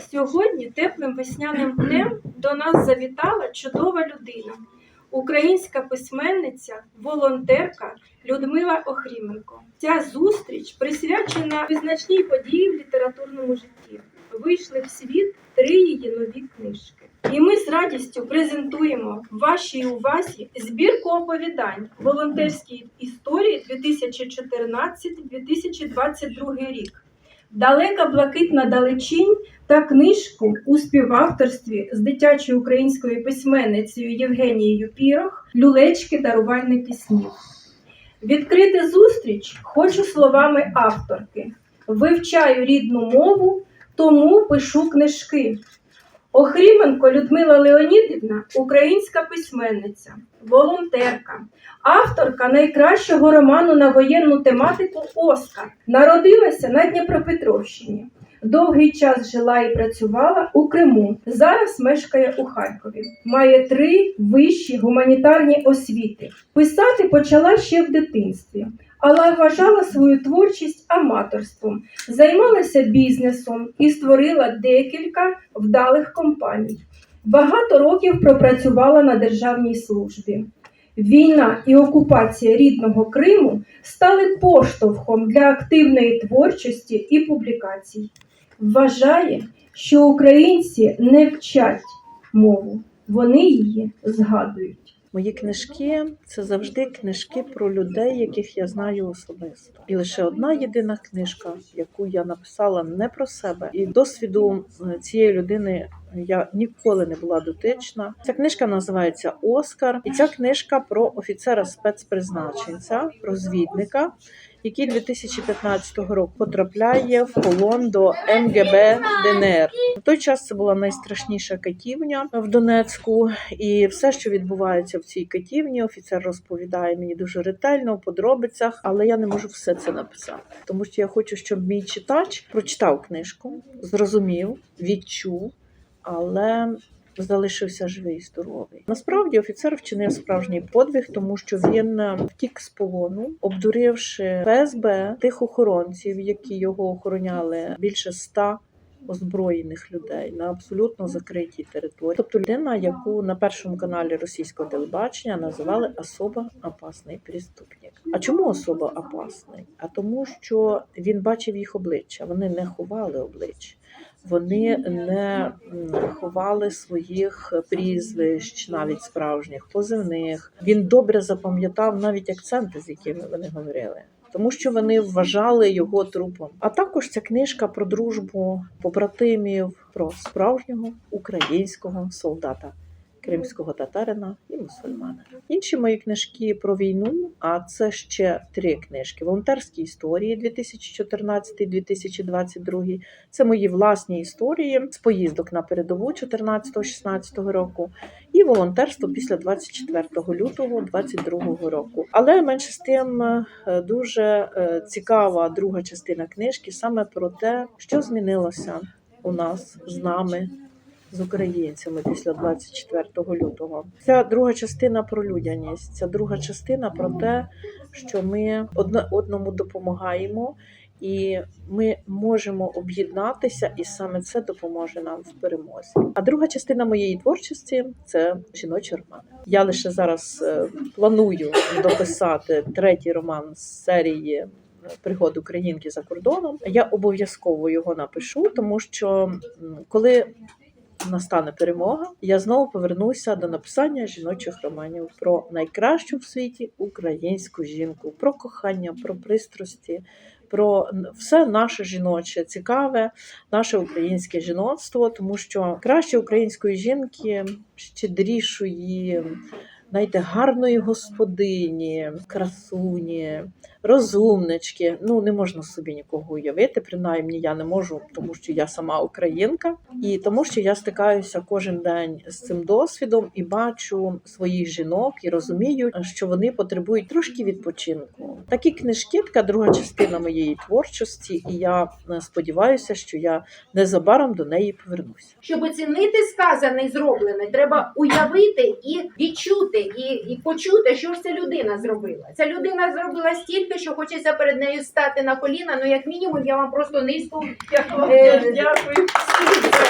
Сьогодні теплим весняним днем до нас завітала чудова людина, українська письменниця, волонтерка Людмила Охріменко. Ця зустріч присвячена визначній події в літературному житті. Вийшли в світ три її нові книжки. І ми з радістю презентуємо вашій увазі збірку оповідань волонтерські історії 2014-2022 рік. Далека блакитна далечінь та книжку у співавторстві з дитячою українською письменницею Євгенією Пірох Люлечки дарувальники снів. Відкрити зустріч хочу словами авторки. Вивчаю рідну мову, тому пишу книжки. Охріменко Людмила Леонідівна українська письменниця, волонтерка, авторка найкращого роману на воєнну тематику Оскар. Народилася на Дніпропетровщині. Довгий час жила і працювала у Криму. Зараз мешкає у Харкові. Має три вищі гуманітарні освіти. Писати почала ще в дитинстві, але вважала свою творчість аматорством, займалася бізнесом і створила декілька вдалих компаній. Багато років пропрацювала на державній службі. Війна і окупація рідного Криму стали поштовхом для активної творчості і публікацій. Вважає, що українці не вчать мову, вони її згадують. Мої книжки це завжди книжки про людей, яких я знаю особисто. І лише одна єдина книжка, яку я написала не про себе, і досвіду е, цієї людини я ніколи не була дотична. Ця книжка називається Оскар, і ця книжка про офіцера спецпризначенця, розвідника, який 2015 року потрапляє в полон до МГБ ДНР. На той час це була найстрашніша катівня в Донецьку, і все, що відбувається в цій катівні, офіцер розповідає мені дуже ретельно у подробицях, але я не можу все це написати, тому що я хочу, щоб мій читач прочитав книжку, зрозумів, відчув, але. Залишився живий і здоровий. Насправді офіцер вчинив справжній подвиг, тому що він е, втік з полону, обдуривши ФСБ тих охоронців, які його охороняли більше ста озброєних людей на абсолютно закритій території. Тобто людина, яку на першому каналі російського телебачення називали особа опасний преступник. А чому особа опасний? А тому, що він бачив їх обличчя, вони не ховали обличчя. Вони не ховали своїх прізвищ, навіть справжніх позивних. Він добре запам'ятав навіть акценти, з якими вони говорили. Тому що вони вважали його трупом. А також ця книжка про дружбу побратимів, про справжнього українського солдата, кримського татарина і мусульманина. Інші мої книжки про війну, а це ще три книжки: волонтерські історії 2014-2022. Це мої власні історії з поїздок на передову 14-16 року і волонтерство після 24 лютого 22 року. Але менше з тим е, дуже е, цікава друга частина книжки саме про те, що змінилося у нас з нами. З українцями після 24 лютого. Ця друга частина про людяність. Ця друга частина про те, що ми одне одному допомагаємо, і ми можемо об'єднатися, і саме це допоможе нам в перемозі. А друга частина моєї творчості це жіночі романи. Я лише зараз е, планую дописати третій роман з серії. Пригод українки за кордоном. Я обов'язково його напишу, тому що коли настане перемога, я знову повернуся до написання жіночих романів про найкращу в світі українську жінку, про кохання, про пристрасті, про все наше жіноче, цікаве, наше українське жіноцтво, тому що краще української жінки, щедрішої. Знаєте, гарної господині, красуні, розумнички. Ну не можна собі нікого уявити. Принаймні я не можу, тому що я сама українка, і тому що я стикаюся кожен день з цим досвідом і бачу своїх жінок і розумію, що вони потребують трошки відпочинку. Такі книжки, така друга частина моєї творчості, і я е, сподіваюся, що я незабаром до неї повернуся. Щоб оцінити сказане і зроблене, треба уявити і відчути, і, і почути, що ж ця людина зробила. Ця людина зробила стільки, що хочеться перед нею стати на коліна. Ну, як мінімум, я вам просто вам Е, дякую.